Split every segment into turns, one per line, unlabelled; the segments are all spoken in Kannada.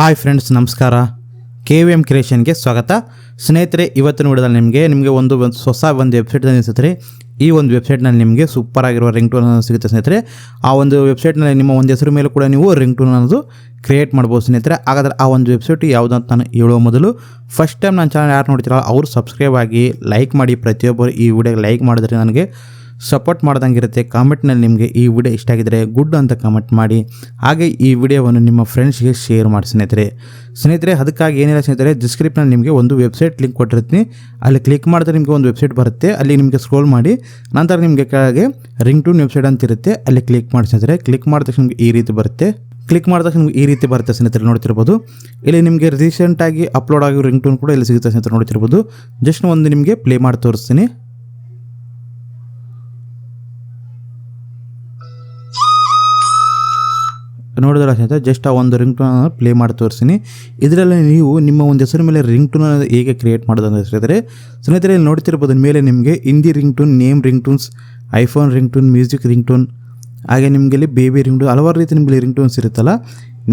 ಹಾಯ್ ಫ್ರೆಂಡ್ಸ್ ನಮಸ್ಕಾರ. ಕೆ ವಿ ಎಂ ಕ್ರಿಯೇಷನ್ಗೆ ಸ್ವಾಗತ. ಸ್ನೇಹಿತರೆ, ಇವತ್ತಿನ ವಿಡಿಯೋದಲ್ಲಿ ನಿಮಗೆ ನಿಮಗೆ ಒಂದು ಹೊಸ ಒಂದು ವೆಬ್ಸೈಟ್ ಅನಿಸುತ್ತೆ ಈ ಒಂದು ವೆಬ್ಸೈಟ್ನಲ್ಲಿ ನಿಮಗೆ ಸೂಪರ್ ಆಗಿರುವ ರಿಂಗ್ ಟೂನ್ ಸಿಗುತ್ತೆ ಸ್ನೇಹಿತರೆ. ಆ ಒಂದು ವೆಬ್ಸೈಟ್ನಲ್ಲಿ ನಿಮ್ಮ ಒಂದು ಹೆಸರು ಮೇಲೆ ಕೂಡ ನೀವು ರಿಂಗ್ ಟೂನ್ ಅನ್ನೋದು ಕ್ರಿಯೇಟ್ ಮಾಡ್ಬೋದು ಸ್ನೇಹಿತರೆ. ಹಾಗಾದ್ರೆ ಆ ಒಂದು ವೆಬ್ಸೈಟ್ ಯಾವುದು ಅಂತ ನಾನು ಹೇಳುವ ಮೊದಲು ಫಸ್ಟ್ ಟೈಮ್ ನನ್ನ ಚಾನಲ್ ಯಾರು ನೋಡ್ತೀರಲ್ಲ, ಅವರು ಸಬ್ಸ್ಕ್ರೈಬ್ ಆಗಿ ಲೈಕ್ ಮಾಡಿ ಪ್ರತಿಯೊಬ್ಬರು ಈ ವಿಡಿಯೋಗೆ ಲೈಕ್ ಮಾಡಿದ್ರೆ ನನಗೆ ಸಪೋರ್ಟ್ ಮಾಡ್ದಂಗಿರುತ್ತೆ ಕಾಮೆಂಟ್ನಲ್ಲಿ ನಿಮಗೆ ಈ ವಿಡಿಯೋ ಇಷ್ಟ ಆಗಿದ್ರೆ ಗುಡ್ ಅಂತ ಕಮೆಂಟ್ ಮಾಡಿ. ಹಾಗೆ ಈ ವಿಡಿಯೋವನ್ನು ನಿಮ್ಮ ಫ್ರೆಂಡ್ಸ್ಗೆ ಶೇರ್ ಮಾಡಿ ಸ್ನೇಹಿತರೆ. ಸ್ನೇಹಿತರೆ, ಅದಕ್ಕಾಗಿ ಏನಿಲ್ಲ ಸ್ನೇಹಿತರೆ ಡಿಸ್ಕ್ರಿಪ್ಷನಲ್ಲಿ ನಿಮಗೆ ಒಂದು ವೆಬ್ಸೈಟ್ ಲಿಂಕ್ ಕೊಟ್ಟಿರ್ತೀನಿ. ಅಲ್ಲಿ ಕ್ಲಿಕ್ ಮಾಡಿದ್ರೆ ನಿಮಗೆ ಒಂದು ವೆಬ್ಸೈಟ್ ಬರುತ್ತೆ. ಅಲ್ಲಿ ನಿಮಗೆ ಸ್ಕ್ರೋಲ್ ಮಾಡಿ, ನಂತರ ನಿಮಗೆ ಕೆಳಗೆ ರಿಂಗ್ ಟೂನ್ ವೆಬ್ಸೈಟ್ ಅಂತ ಇರುತ್ತೆ. ಅಲ್ಲಿ ಕ್ಲಿಕ್ ಮಾಡಿ ಸ್ನೇಹಿತರೆ. ಕ್ಲಿಕ್ ಮಾಡಿದ ತಕ್ಷಣ ನಿಮಗೆ ಈ ರೀತಿ ಬರುತ್ತೆ. ಕ್ಲಿಕ್ ಮಾಡಿದ ತಕ್ಷಣ ನಿಮಗೆ ಈ ರೀತಿ ಬರುತ್ತೆ ಸ್ನೇಹಿತರೆ, ನೋಡ್ತಿರ್ಬೋದು. ಇಲ್ಲಿ ನಿಮಗೆ ರೀಸೆಂಟಾಗಿ ಅಪ್ಲೋಡ್ ಆಗಿರೋ ರಿಂಗ್ ಟೂನ್ ಕೂಡ ಇಲ್ಲಿ ಸಿಗುತ್ತೆ ಸ್ನೇಹಿತರೆ, ನೋಡ್ತಿರ್ಬೋದು. ಜಸ್ಟ್ ಒಂದು ನಿಮಗೆ ಪ್ಲೇ ಮಾಡಿ ತೋರಿಸ್ತೀನಿ. ನೋಡಿದ್ರೆ ಸ್ನೇಹಿತರೆ ಜಸ್ಟ್ ಆ ಒಂದು ರಿಂಗ್ ಟೋನ್ ಪ್ಲೇ ಮಾಡಿ ತೋರಿಸ್ತೀನಿ. ಇದರಲ್ಲಿ ನೀವು ನಿಮ್ಮ ಒಂದು ಹೆಸರು ಮೇಲೆ ರಿಂಗ್ ಟೂನ ಹೇಗೆ ಕ್ರಿಯೇಟ್ ಮಾಡೋದಂತ ಸ್ನೇಹಿತರೆ ಇಲ್ಲಿ ನೋಡ್ತಿರ್ಬೋದು ಮೇಲೆ ನಿಮಗೆ Hindi ringtone name ringtones iPhone ringtone music ringtone ಹಾಗೆ ನಿಮಗೆ ಇಲ್ಲಿ ಬೇಬಿ ರಿಂಗ್ ಟೂನ್ ಹಲವಾರು ರೀತಿ ನಿಮಗೆ ರಿಂಗ್ ಟೂನ್ಸ್ ಇರುತ್ತಲ್ಲ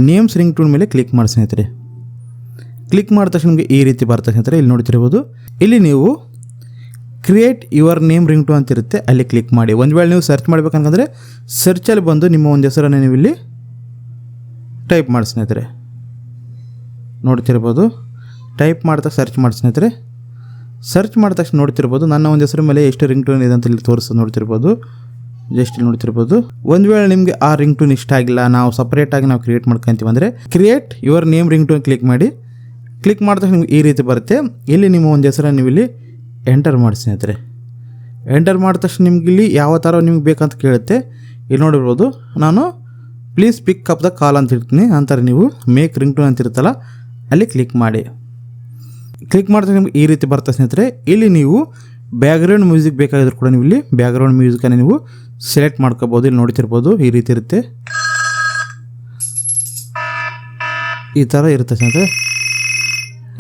ನೇಮ್ಸ್ ರಿಂಗ್ ಟೂನ್ ಮೇಲೆ ಕ್ಲಿಕ್ ಮಾಡಿ ಸ್ನೇಹಿತರೆ. ಕ್ಲಿಕ್ ಮಾಡಿದ ತಕ್ಷಣ ನಿಮಗೆ ಈ ರೀತಿ ಬರುತ್ತೆ ಸ್ನೇಹಿತರೆ, ಇಲ್ಲಿ ನೋಡ್ತಿರ್ಬೋದು. ಇಲ್ಲಿ ನೀವು create your name ring tone ಅಂತ ಇರುತ್ತೆ, ಅಲ್ಲಿ ಕ್ಲಿಕ್ ಮಾಡಿ. ಒಂದು ವೇಳೆ ನೀವು ಸರ್ಚ್ ಮಾಡಬೇಕಂತಂದರೆ ಸರ್ಚಲ್ಲಿ ಬಂದು ನಿಮ್ಮ ಒಂದು ಹೆಸರನ್ನು ನೀವು ಇಲ್ಲಿ ಟೈಪ್ ಮಾಡಿ ಸ್ನೇಹಿತರೆ. ನೋಡ್ತಿರ್ಬೋದು. ಟೈಪ್ ಮಾಡ್ತಾ ಸರ್ಚ್ ಮಾಡಿ ಸ್ನೇಹಿತರೆ. ಸರ್ಚ್ ಮಾಡಿದ ತಕ್ಷಣ ನೋಡ್ತಿರ್ಬೋದು. ನನ್ನ ಒಂದು ಹೆಸರು ಮೇಲೆ ಎಷ್ಟು ರಿಂಗ್ ಟೂನ್ ಇದೆ ಅಂತ ಇಲ್ಲಿ ತೋರಿಸೋದು ನೋಡ್ತಿರ್ಬೋದು. ಜಸ್ಟ್ ಇಲ್ಲಿ ನೋಡ್ತಿರ್ಬೋದು. ಒಂದು ವೇಳೆ ನಿಮಗೆ ಆ ರಿಂಗ್ ಟೂನ್ ಇಷ್ಟ ಆಗಿಲ್ಲ, ನಾವು ಸಪ್ರೇಟಾಗಿ ನಾವು ಕ್ರಿಯೇಟ್ ಮಾಡ್ಕೊಂತೀವಿ ಅಂದರೆ create your name ringtone click ಮಾಡಿ ಕ್ಲಿಕ್ ಮಾಡಿದ ತಕ್ಷಣ ನಿಮ್ಗೆ ಈ ರೀತಿ ಬರುತ್ತೆ. ಇಲ್ಲಿ ನಿಮ್ಮ ಒಂದು ಹೆಸರನ್ನು ನೀವು ಇಲ್ಲಿ ಎಂಟರ್ ಮಾಡಿ ಸ್ನೇಹಿತರೆ. ಎಂಟರ್ ಮಾಡಿದ ತಕ್ಷಣ ನಿಮ್ಗೆ ಇಲ್ಲಿ ಯಾವ ಥರ ನಿಮ್ಗೆ ಬೇಕಂತ ಕೇಳುತ್ತೆ. ಇಲ್ಲಿ ನೋಡಿರ್ಬೋದು ನಾನು please pick up the call ಅಂತ ಇರ್ತೀನಿ ನಂತರ ನೀವು ಮೇಕ್ ರಿಂಗ್ ಟೂನ್ ಅಂತ ಇರುತ್ತಲ್ಲ, ಅಲ್ಲಿ ಕ್ಲಿಕ್ ಮಾಡಿ. ಕ್ಲಿಕ್ ಮಾಡಿದ್ರೆ ನಿಮ್ಗೆ ಈ ರೀತಿ ಬರುತ್ತೆ ಸ್ನೇಹಿತರೆ. ಇಲ್ಲಿ ನೀವು ಬ್ಯಾಕ್ಗ್ರೌಂಡ್ ಮ್ಯೂಸಿಕ್ ಬೇಕಾಗಿದ್ರು ಕೂಡ ನೀವು ಇಲ್ಲಿ ಬ್ಯಾಕ್ಗ್ರೌಂಡ್ ಮ್ಯೂಸಿಕನ್ನು ನೀವು ಸೆಲೆಕ್ಟ್ ಮಾಡ್ಕೋಬೋದು, ಇಲ್ಲಿ ನೋಡ್ತಿರ್ಬೋದು, ಈ ರೀತಿ ಇರುತ್ತೆ. ಈ ಥರ ಇರುತ್ತೆ ಸ್ನೇಹಿತರೆ.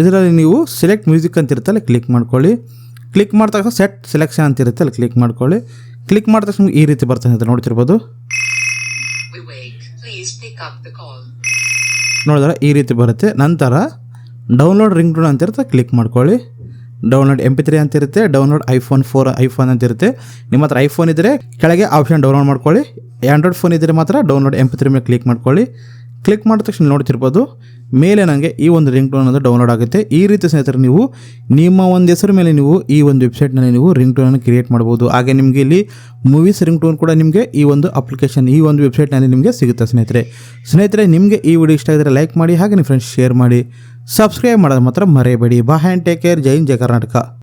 ಇದರಲ್ಲಿ ನೀವು ಸೆಲೆಕ್ಟ್ ಮ್ಯೂಸಿಕ್ ಅಂತ ಇರುತ್ತಲ್ಲ ಕ್ಲಿಕ್ ಮಾಡ್ಕೊಳ್ಳಿ. ಕ್ಲಿಕ್ ಮಾಡಿದ ತಕ್ಷಣ ಸೆಟ್ ಸೆಲೆಕ್ಷನ್ ಅಂತ ಇರುತ್ತೆ, ಅಲ್ಲಿ ಕ್ಲಿಕ್ ಮಾಡ್ಕೊಳ್ಳಿ. ಕ್ಲಿಕ್ ಮಾಡಿದ ತಕ್ಷಣ ಈ ರೀತಿ ಬರ್ತದೆ ಅಂತ ನೋಡ್ತಿರ್ಬೋದು. ನೋಡಿದ್ರೆ ಈ ರೀತಿ ಬರುತ್ತೆ. ನಂತರ ಡೌನ್ಲೋಡ್ ರಿಂಗ್ ಟೂನ್ ಅಂತ ಇರುತ್ತೆ. ಕ್ಲಿಕ್ ಮಾಡ್ಕೊಳ್ಳಿ. ಡೌನ್ಲೋಡ್ ಎಂ ಪಿ ತ್ರೀ ಅಂತ ಇರುತ್ತೆ. ಡೌನ್ಲೋಡ್ ಐಫೋನ್ ಫೋರ್ ಐಫೋನ್ ಅಂತ ಇರುತ್ತೆ. ನಿಮ್ಮ ಹತ್ರ ಐಫೋನ್ ಇದ್ದರೆ ಕೆಳಗೆ ಆಪ್ಷನ್ ಡೌನ್ಲೋಡ್ ಮಾಡ್ಕೊಳ್ಳಿ. ಆ್ಯಂಡ್ರಾಯ್ಡ್ ಫೋನ್ ಇದ್ದರೆ ಮಾತ್ರ ಡೌನ್ಲೋಡ್ ಎಂ ಪಿ ತ್ರೀ ಮೇಲೆ ಕ್ಲಿಕ್ ಮಾಡ್ಕೊಳ್ಳಿ. ಕ್ಲಿಕ್ ಮಾಡಿದ ತಕ್ಷಣ ನೋಡ್ತಿರ್ಬೋದು, ಮೇಲೆ ನನಗೆ ಈ ಒಂದು ರಿಂಗ್ ಟೋನ್ ಅನ್ನೋದು ಡೌನ್ಲೋಡ್ ಆಗುತ್ತೆ. ಈ ರೀತಿ ಸ್ನೇಹಿತರೆ, ನೀವು ನಿಮ್ಮ ಒಂದು ಹೆಸರು ಮೇಲೆ ನೀವು ಈ ಒಂದು ವೆಬ್ಸೈಟ್ನಲ್ಲಿ ನೀವು ರಿಂಗ್ ಟೋನನ್ನು ಕ್ರಿಯೇಟ್ ಮಾಡ್ಬೋದು. ಹಾಗೆ ನಿಮಗೆ ಇಲ್ಲಿ ಮೂವೀಸ್ ರಿಂಗ್ ಟೋನ್ ಕೂಡ ನಿಮಗೆ ಈ ಒಂದು ಅಪ್ಲಿಕೇಶನ್ ಈ ಒಂದು ವೆಬ್ಸೈಟ್ನಲ್ಲಿ ನಿಮಗೆ ಸಿಗುತ್ತೆ ಸ್ನೇಹಿತರೆ. ಸ್ನೇಹಿತರೆ, ನಿಮಗೆ ಈ ವಿಡಿಯೋ ಇಷ್ಟ ಆಗಿದ್ರೆ ಲೈಕ್ ಮಾಡಿ, ಹಾಗೆ ನಿಮ್ಮ ಫ್ರೆಂಡ್ಸ್ ಶೇರ್ ಮಾಡಿ ಸಬ್ಸ್ಕ್ರೈಬ್ ಮಾಡೋದು ಮಾತ್ರ ಮರೆಯಬೇಡಿ. ಬಾ ಹ್ಯಾಂಡ್ ಟೇಕ್ ಕೇರ್ ಜೈನ್ ಜಯ ಕರ್ನಾಟಕ.